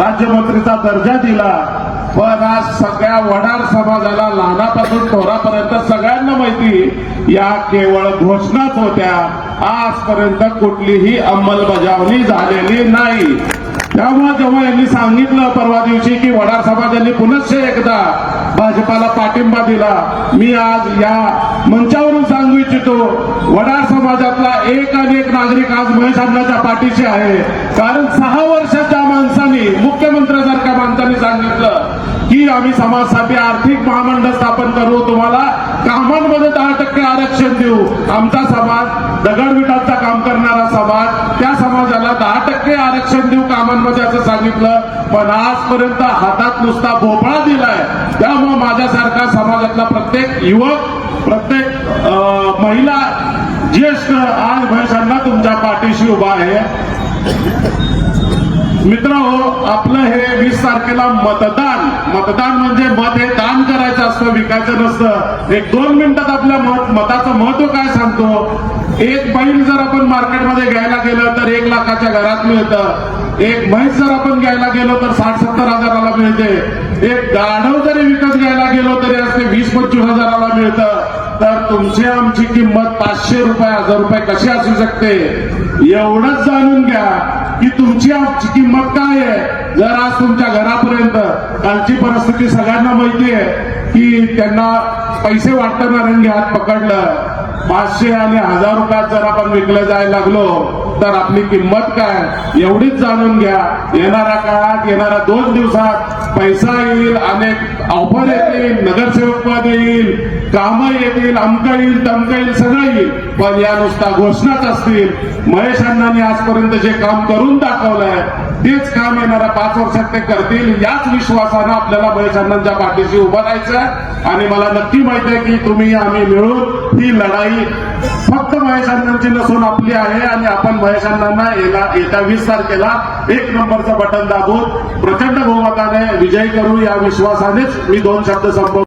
राज्यमंत्रीचा दर्जा दिला. पण आज सगळ्या वडार समाजाला लहानापासून थोरापर्यंत सगळ्यांना माहिती या केवळ घोषणाच होत्या. आजपर्यंत कुठलीही अंमलबजावणी झालेली नाही. त्यामुळे जेव्हा यांनी सांगितलं परवा दिवशी की वडार समाजांनी पुनश्च एकदा भाजपाला पाठिंबा दिला मी आज या मंचावरून सांगू इच्छितो वडार समाजातला एक आणि एक नागरिक आज महेश अण्णाच्या पाठीशी आहे. कारण मुख्यमंत्र्यासारख्या माणसांनी सांगितलं की आम्ही समाजासाठी आर्थिक महामंडळ स्थापन करू तुम्हाला कामांमध्ये दहा टक्के आरक्षण देऊ. आमचा समाज दगडविटांचा काम करणारा समाज त्या समाजाला दहा टक्के आरक्षण देऊ कामांमध्ये असं सांगितलं. पण आजपर्यंत हातात नुसता भोपळा दिलाय. त्यामुळे माझ्यासारखा समाजातला प्रत्येक युवक प्रत्येक अं, महिला ज्येष्ठ आज भैसांना तुमच्या पाठीशी उभा आहे. मित्र हो आपलं हे वीस तारखेला मतदान. मतदान म्हणजे मत हे दान करायचं असतं विकायचं नसतं. एक दोन मिनिटात आपल्या मत मताचं महत्त्व काय सांगतो? एक बैल जर आपण मार्केटमध्ये घ्यायला गेलं तर एक लाखाच्या घरात मिळतं. एक म्हैस जर आपण घ्यायला गेलो तर साठ सत्तर हजाराला मिळते. एक गाढव जरी विकत घ्यायला गेलो तरी असते वीस पंचवीस हजाराला मिळतं. तर तुमची आमची किंमत पाचशे रुपये हजार रुपये कशी असू शकते? एवढंच जाणून घ्या. की तुमची आमची किंमत काय आहे? जर आज तुमच्या घरापर्यंत कालची परिस्थिती सगळ्यांना माहिती आहे की त्यांना पैसे वाटताना रंगी हात पकडलं. पाचशे आणि हजार रुपयात जर आपण विकलं जायला लागलो तर आपली किंमत काय? एवढीच जाणून घ्या. येणाऱ्या काळात येणाऱ्या दोन दिवसात पैसा येईल अनेक ऑफर येतील नगरसेवक पद येईल कामं येतील अमकं येईल तमका येईल सगळं येईल. पण या नुसता घोषणाच असतील. महेश अण्णांनी आजपर्यंत जे काम करून दाखवलंय तेच काम येणाऱ्या पाच वर्षात ते करतील याच विश्वासानं आपल्याला महेश अण्णांच्या पाठीशी उभं राहायचं आणि मला नक्की माहिती आहे की तुम्ही आम्ही मिळून ही लढाई फक्त महेश अण्णांची नसून आपली आहे. आणि आपण महेश अण्णांना येत्या वीस तारखेला एक नंबरचं बटन दाबून प्रचंड बहुमताने विजयी करू या विश्वासानेच मी दोन शब्द संपवतो.